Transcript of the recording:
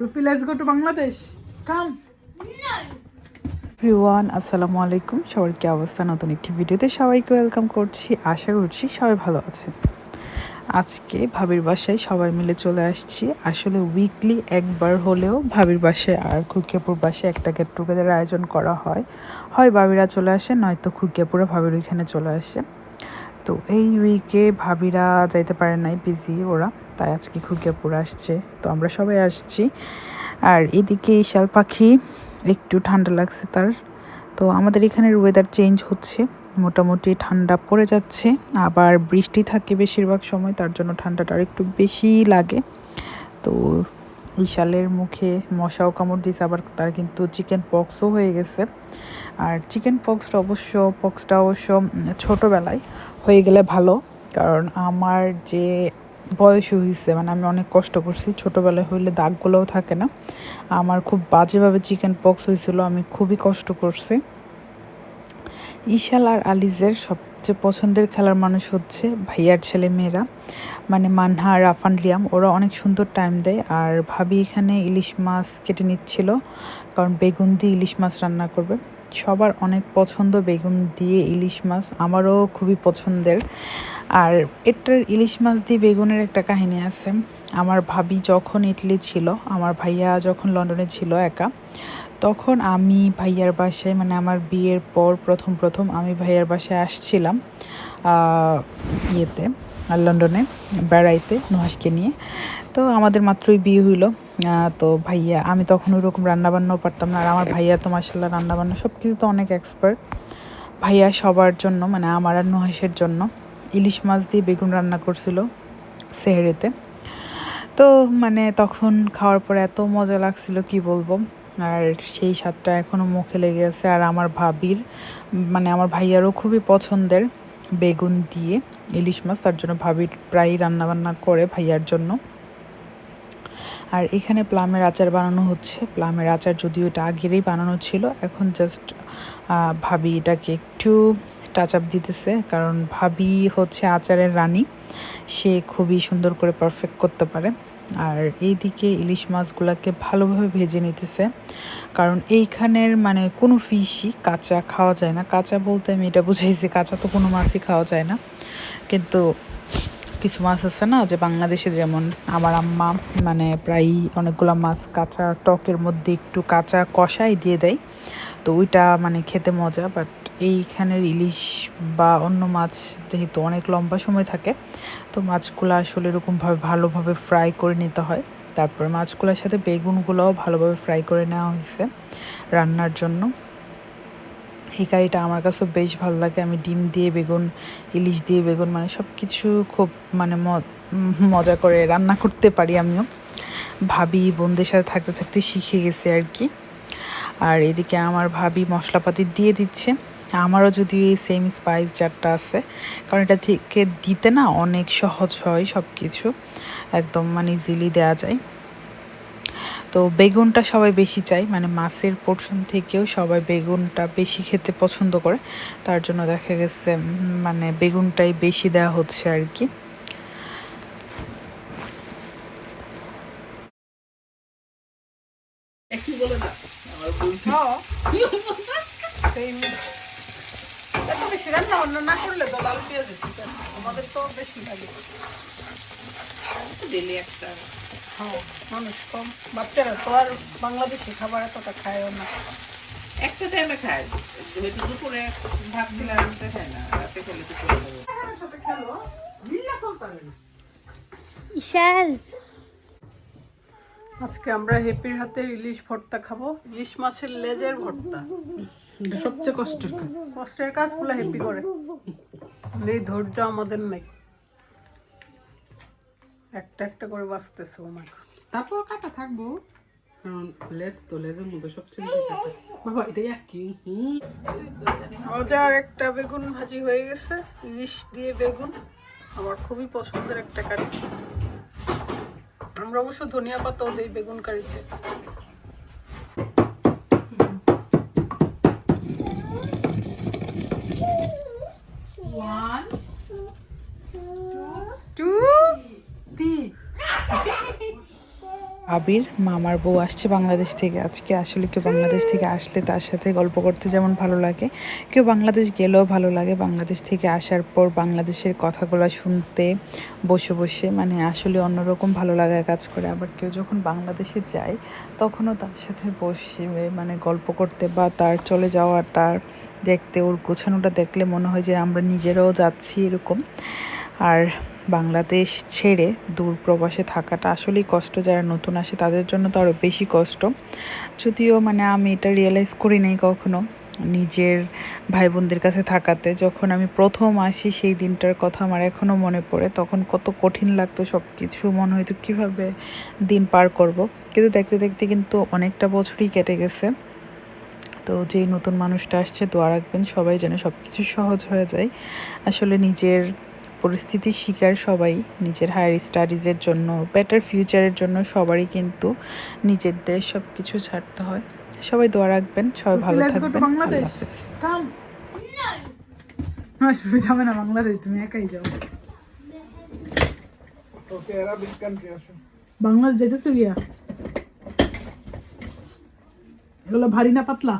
Rufi, let's go to Bangladesh. Come. Everyone আসসালামু আলাইকুম। সবার কি অবস্থা? নতুন একটি ভিডিওতে সবাইকে ওয়েলকাম করছি। আশা করছি সবাই ভালো আছে আজকে ভাবির বাসায় সবাই মিলে চলে আসছি। আসলে উইকলি একবার হলেও ভাবির বাসায় আর খুকিয়াপুর বাসায় একটা গেট টুগেদার আয়োজন করা হয়। হয় ভাবিরা চলে আসে নয়তো খুকিয়াপুরে ভাবির ওইখানে চলে আসে। তো এই উইকে ভাবিরা যাইতে পারে নাই বিজি ওরা। তাই আজকে খুকিয়াপুর আসছে। তো আমরা সবাই আসছি। আর এদিকে শাল পাখি, একটু ঠান্ডা লাগছে তার। তো আমাদের এখানের ওয়েদার চেঞ্জ হচ্ছে। মোটামুটি ঠান্ডা পড়ে যাচ্ছে। আবার বৃষ্টি থাকে বেশিরভাগ সময়, তার জন্য ঠান্ডাটা আর একটু বেশি লাগে। তো বিশালের মুখে মশাও কামড় দিয়েছে আবার তার কিন্তু চিকেন পক্সও হয়ে গেছে। আর চিকেন পক্সটা অবশ্য পক্সটা অবশ্য ছোটোবেলায় হয়ে গেলে ভালো। কারণ আমার যে বয়স হয়েছে মানে আমি অনেক কষ্ট করছি। ছোটোবেলায় হইলে দাগগুলোও থাকে না। আমার খুব বাজেভাবে চিকেন পক্স হয়েছিল আমি খুবই কষ্ট করছি। ইশাল আর আলিজের সবচেয়ে পছন্দের খেলার মানুষ হচ্ছে ভাইয়ার ছেলে মেয়েরা মানে মানহা রাফান লিয়াম ওরা অনেক সুন্দর টাইম দেয় আর ভাবি এখানে ইলিশ মাছ কেটে নিচ্ছিল, কারণ বেগুন দিয়ে ইলিশ মাছ রান্না করবে। সবার অনেক পছন্দ বেগুন দিয়ে ইলিশ মাছ, আমারও খুবই পছন্দের। আর এটার ইলিশ মাছ দিয়ে বেগুনের একটা কাহিনী আছে। আমার ভাবি যখন ইটলি ছিল, আমার ভাইয়া যখন লন্ডনে ছিল একা, তখন আমি ভাইয়ার বাসায় মানে আমার বিয়ের পর প্রথম প্রথম আমি ভাইয়ার বাসায় আসছিলাম ইয়েতে, লন্ডনে, বেড়াইতে নুহাসকে নিয়ে। তো আমাদের মাত্রই বিয়ে হইল। তো ভাইয়া, আমি তখন ওইরকম রান্নাবান্নাও পারতাম না। আর আমার ভাইয়া তো মাসাল্লাহ রান্নাবান্না সব কিছু তো অনেক এক্সপার্ট ভাইয়া সবার জন্য মানে আমার আর নুহাসের জন্য, ইলিশ মাছ দিয়ে বেগুন রান্না করছিল সেহেরিতে। তো মানে তখন খাওয়ার পরে এত মজা লাগছিল, কি বলব? আর সেই স্বাদটা এখনও মুখে লেগে আছে। আর আমার ভাবির মানে আমার ভাইয়ারও খুবই পছন্দের বেগুন দিয়ে ইলিশ মাছ। তার জন্য ভাবির প্রায়ই রান্নাবান্না করে ভাইয়ার জন্য। আর এখানে প্লামের আচার বানানো হচ্ছে। প্লামের আচার যদিও এটা আগেরই বানানো ছিল, এখন জাস্ট ভাবি এটাকে একটু টাচ আপ দিতেছে, কারণ ভাবি হচ্ছে আচারের রানী। সে খুবই সুন্দর করে পারফেক্ট করতে পারে। আর এইদিকে ইলিশ মাছগুলোকে ভালোভাবে ভেজে নিতেছে। কারণ এইখানের মানে কোনো ফিশই কাঁচা খাওয়া যায় না। কাঁচা বলতে আমি এটা বুঝাইছি, কাঁচা তো কোনো মাছই খাওয়া যায় না। কিন্তু কিছু মাছ আছে না, যে বাংলাদেশে যেমন আমার আম্মা মানে প্রায়ই অনেকগুলো মাছ কাঁচা টকের মধ্যে একটু কাঁচা কষাই দিয়ে দেয়। তো ওইটা মানে খেতে মজা বাট এইখানের ইলিশ বা অন্য মাছ যেহেতু অনেক লম্বা সময় থাকে, তো মাছগুলো আসলে এরকমভাবে ভালোভাবে ফ্রাই করে নিতে হয়। তারপর মাছগুলোর সাথে বেগুনগুলোও ভালোভাবে ফ্রাই করে নেওয়া হয়েছে রান্নার জন্য। এই কারিটা আমার কাছে বেশ ভালো লাগে। আমি ডিম দিয়ে, বেগুন, ইলিশ দিয়ে, বেগুন মানে সব কিছু খুব মানে মজা করে রান্না করতে পারি আমিও। ভাবি বোনদের সাথে থাকতে থাকতে শিখে গেছে আর কি। আর এদিকে আমার ভাবি মশলাপাতি দিয়ে দিচ্ছে। আমারও যদি এই সেম স্পাইস জারটা আছে, কারণ এটা থেকে দিতে না অনেক সহজ হয় সব কিছু একদম মানে ইজিলি দেওয়া যায়। তো বেগুনটা সবাই বেশি চাই মানে মাছের পোর্শন থেকেও সবাই বেগুনটা বেশি খেতে পছন্দ করে। তার জন্য দেখা গেছে মানে বেগুনটাই বেশি দেওয়া হচ্ছে আর কি। একটু বলে না আমার বলছি এত বেশি রান্না বান্না না করলে তো লাল পেঁয়াজ দিতে। আমাদের তো বেশি লাগে। ডেলি একটা। হ্যাঁ মানুষ কম। বাচ্চারা তো আর বাংলাদেশি খাবার এতটা খায়ও না। একটা টাইমে খায়। হয়তো দুপুরে ভাত খেলে আর রাতে খায় না রাতে খেলে খাবে সাথে খেলো মিল্লা চলতারে না ঈশান আজকে আমরা হেপির হাতের ইলিশ ভর্তা খাব। ইলিশ মাছের লেজের ভর্তা। সবচেয়ে কষ্টের কাজ। কষ্টের কাজগুলো হেপি করে। এই ধৈর্য আমাদের নাই। একটা একটা করে বাঁচতেছে ও মাই তারপর কাটা থাকব। কারণ লেজ তো লেজের মধ্যে সবচেয়ে বাবা এটাই একই হুম। মজার একটা বেগুন ভাজি হয়ে গেছে। ইলিশ দিয়ে বেগুন। আমার খুবই পছন্দের একটা কারি। আমরা অবশ্য ধনিয়া পাতাও দিই বেগুন কারিতে। টু? আবির মামার বউ আসছে বাংলাদেশ থেকে। আজকে আসলে কেউ বাংলাদেশ থেকে আসলে তার সাথে গল্প করতে যেমন ভালো লাগে। কেউ বাংলাদেশ গেলেও ভালো লাগে। বাংলাদেশ থেকে আসার পর বাংলাদেশের কথাগুলো শুনতে বসে বসে মানে আসলে অন্যরকম ভালো লাগা কাজ করে। আবার কেউ যখন বাংলাদেশে যায় তখনও তার সাথে বসে মানে গল্প করতে বা তার চলে যাওয়াটার দেখতে ওর গোছানোটা দেখলে মনে হয় যে আমরা নিজেরাও যাচ্ছি এরকম। আর বাংলাদেশ ছেড়ে দূর প্রবাসে থাকাটা আসলেই কষ্ট। যারা নতুন আসে তাদের জন্য তো আরও বেশি কষ্ট। যদিও মানে আমি এটা রিয়েলাইজ করি নাই কখনো নিজের ভাই বোনদের কাছে থাকাতে। যখন আমি প্রথম আসি সেই দিনটার কথা আমার এখনও মনে পড়ে। তখন কত কঠিন লাগতো সব কিছু মনে হয়তো কীভাবে দিন পার করব। কিন্তু দেখতে দেখতে কিন্তু অনেকটা বছরই কেটে গেছে। তো যেই নতুন মানুষটা আসছে দোয়া রাখবেন সবাই যেন সব কিছু সহজ হয়ে যায়। আসলে নিজের পরিস্থিতির শিকার সবাই। নিজের হায়ার স্টাডিজের জন্য বেটার ফিউচারের জন্য সবারই কিন্তু নিজের দেশ সব কিছু ছাড়তে হয়। সবাই দোয়া রাখবেন সবাই ভালো থাকবেন। বাংলাদেশ। আল্লাহ হাফেজ। না শুরু যাবে না বাংলাদেশ তুমি একাই যাও। বাংলাদেশ যেতেছো গিয়া এগুলো ভারী না পাতলা?